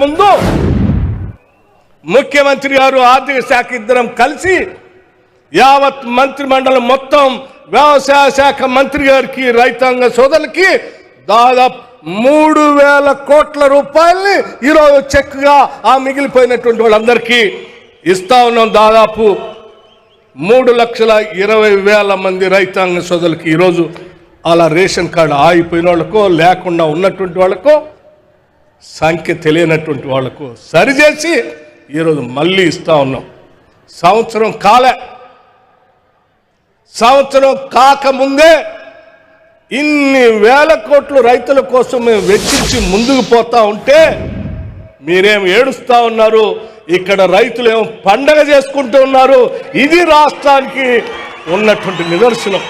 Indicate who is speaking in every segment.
Speaker 1: ముందు ముఖ్యమంత్రి గారు ఆర్థిక శాఖ ఇద్దరం కలిసి యావత్ మంత్రి మండలం మొత్తం వ్యవసాయ శాఖ మంత్రి గారికి రైతాంగ సోదరులకి దాదాపు మూడు వేల కోట్ల రూపాయల్ని ఈరోజు చెక్గా ఆ మిగిలిపోయినటువంటి వాళ్ళందరికీ ఇస్తా ఉన్నాం. దాదాపు మూడు లక్షల ఇరవై వేల మంది రైతాంగ సోదరులకి ఈరోజు అలా రేషన్ కార్డు ఆగిపోయిన వాళ్ళకో లేకుండా ఉన్నటువంటి వాళ్ళకో సంఖ్య తెలియనటువంటి వాళ్ళకు సరిచేసి ఈరోజు మళ్ళీ ఇస్తా ఉన్నాం. సంవత్సరం కాలే సంవత్సరం కాకముందే ఇన్ని వేల కోట్లు రైతుల కోసం మేము వెచ్చించి ముందుకు పోతా ఉంటే మీరేం ఏడుస్తూ ఉన్నారు? ఇక్కడ రైతులు ఏమో పండగ చేసుకుంటూ ఉన్నారు? ఇది రాష్ట్రానికి ఉన్నటువంటి నిదర్శనం.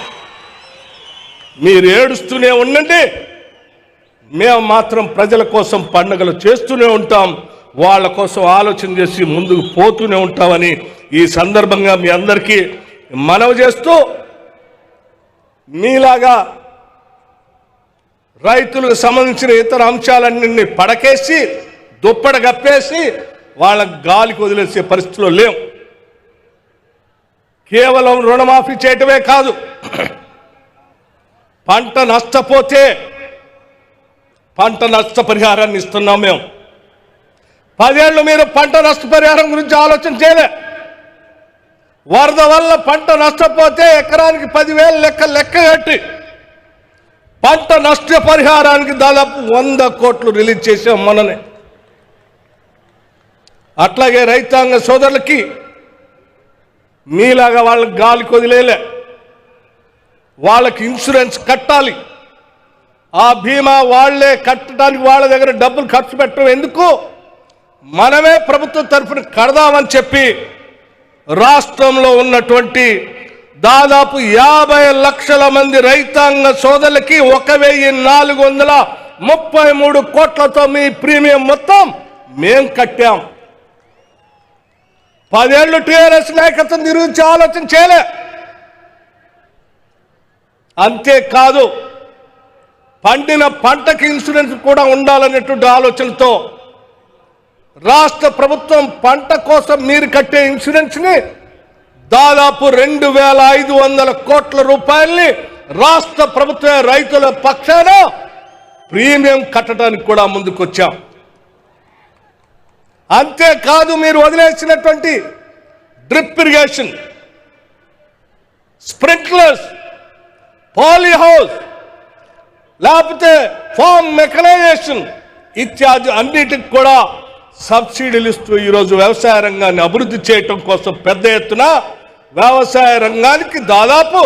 Speaker 1: మీరు ఏడుస్తూనే ఉండండి. మేము మాత్రం ప్రజల కోసం పండుగలు చేస్తూనే ఉంటాం. వాళ్ళ కోసం ఆలోచన చేసి ముందుకు పోతూనే ఉంటామని ఈ సందర్భంగా మీ అందరికీ మనవి చేస్తూ మీలాగా రైతులకు సంబంధించిన ఇతర అంశాలన్నింటినీ పడకేసి దుప్పడ కప్పేసి వాళ్ళ గాలికి వదిలేసే పరిస్థితిలో లేవు కేవలం రుణమాఫీ చేయటమే కాదు. పంట నష్టపోతే పంట నష్టపరిహారాన్ని ఇస్తున్నాం మేము. పదేళ్ళు మీరు పంట నష్టపరిహారం గురించి ఆలోచన చేయలే. వరద వల్ల పంట నష్టపోతే ఎకరానికి పదివేలు లెక్క లెక్క కట్టి పంట నష్ట పరిహారానికి దాదాపు వంద కోట్లు రిలీజ్ చేసాం మనని. అట్లాగే రైతాంగ సోదరులకి మీలాగా వాళ్ళకి గాలికి వదిలేలే వాళ్ళకి ఇన్సూరెన్స్ కట్టాలి. ఆ బీమా వాళ్ళే కట్టడానికి వాళ్ళ దగ్గర డబ్బులు ఖర్చు పెట్టడం ఎందుకు? మనమే ప్రభుత్వం తరఫున కడదామని చెప్పి రాష్ట్రంలో ఉన్నటువంటి దాదాపు యాభై లక్షల మంది రైతాంగ సోదరులకి ఒక వెయ్యి నాలుగు వందల ముప్పై మూడు కోట్లతో మీ ప్రీమియం మొత్తం మేం కట్టాం. పదేళ్ళు టీఆర్ఎస్ నాయకత్వం గురించి ఆలోచన చేయలే. అంతేకాదు పండిన పంటకి ఇన్సూరెన్స్ కూడా ఉండాలనేటువంటి ఆలోచనతో రాష్ట్ర ప్రభుత్వం పంట కోసం మీరు కట్టే ఇన్సూరెన్స్ని దాదాపు రెండు వేల ఐదు వందల కోట్ల రూపాయల్ని రాష్ట్ర ప్రభుత్వ రైతుల పక్షాన ప్రీమియం కట్టడానికి కూడా ముందుకొచ్చాం. అంతేకాదు మీరు వదిలేసినటువంటి drip irrigation sprinklers poly house లేకపోతే ఫామ్ మెకనైజేషన్ ఇత్యాది అన్నిటికి కూడా సబ్సిడీలు ఇస్తూ ఈరోజు వ్యవసాయ రంగాన్ని అభివృద్ధి చేయటం కోసం పెద్ద ఎత్తున వ్యవసాయ రంగానికి దాదాపు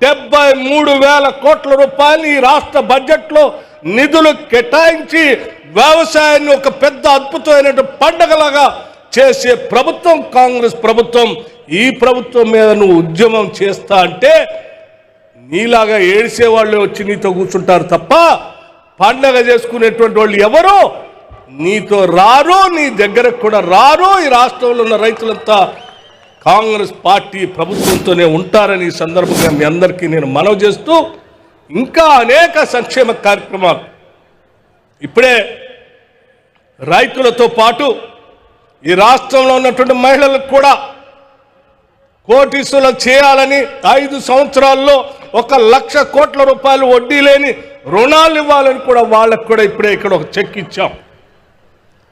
Speaker 1: డెబ్బై మూడు వేల కోట్ల రూపాయలు ఈ రాష్ట్ర బడ్జెట్లో నిధులు కేటాయించి వ్యవసాయాన్ని ఒక పెద్ద అద్భుతమైన పండగలాగా చేసే ప్రభుత్వం కాంగ్రెస్ ప్రభుత్వం. ఈ ప్రభుత్వం మీద నువ్వు ఉద్యమం చేస్తా అంటే నీలాగా ఏడిసే వాళ్ళు వచ్చి నీతో కూర్చుంటారు తప్ప పండగ చేసుకునేటువంటి వాళ్ళు ఎవరు? నీతో రారు నీ దగ్గరకు కూడా రారు. ఈ రాష్ట్రంలో ఉన్న రైతులంతా కాంగ్రెస్ పార్టీ ప్రభుత్వంతోనే ఉంటారని ఈ సందర్భంగా మీ అందరికీ నేను మనవి చేస్తూ ఇంకా అనేక సంక్షేమ కార్యక్రమాలు. ఇప్పుడే రైతులతో పాటు ఈ రాష్ట్రంలో ఉన్నటువంటి మహిళలకు కూడా కోటీసులు చేయాలని ఐదు సంవత్సరాల్లో ఒక లక్ష కోట్ల రూపాయలు వడ్డీ లేని రుణాలు ఇవ్వాలని కూడా వాళ్ళకు కూడా ఇప్పుడే ఇక్కడ ఒక చెక్ ఇచ్చాం.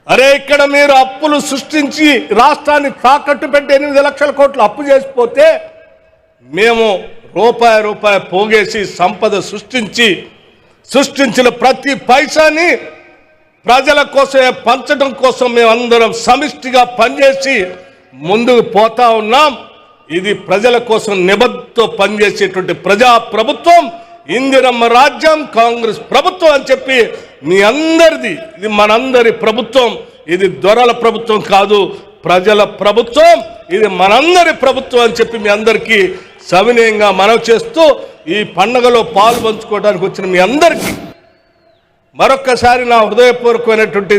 Speaker 1: అరే ఇక్కడ మీరు అప్పులు సృష్టించి రాష్ట్రాన్ని తాకట్టు పెట్టి ఎనిమిది లక్షల కోట్లు అప్పు చేసిపోతే మేము రూపాయి రూపాయి పోగేసి సంపద సృష్టించి సృష్టించిన ప్రతి పైసాని ప్రజల కోసమే పంచడం కోసం మేమందరం సమిష్టిగా పనిచేసి ముందుకు పోతా ఉన్నాం. ఇది ప్రజల కోసం నిబద్ధతో పనిచేసేటువంటి ప్రజా ప్రభుత్వం ఇందిరమ్మ రాజ్యం కాంగ్రెస్ ప్రభుత్వం అని చెప్పి మీ అందరిది ఇది మనందరి ప్రభుత్వం ఇది దొరల ప్రభుత్వం కాదు ప్రజల ప్రభుత్వం ఇది మనందరి ప్రభుత్వం అని చెప్పి మీ అందరికీ సవినయంగా మనవి చేస్తూ ఈ పండగలో పాలు పంచుకోవడానికి వచ్చిన మీ అందరికీ మరొక్కసారి నా హృదయపూర్వకమైనటువంటి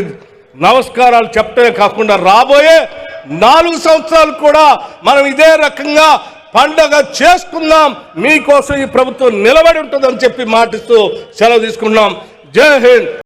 Speaker 1: నమస్కారాలు చెప్పడమే కాకుండా రాబోయే నాలుగు సంవత్సరాలు కూడా మనం ఇదే రకంగా పండగ చేసుకుందాం. మీకోసం ఈ ప్రభుత్వం నిలబడి ఉంటుందని చెప్పి మాటిస్తూ సెలవు తీసుకున్నాం జై హింద్.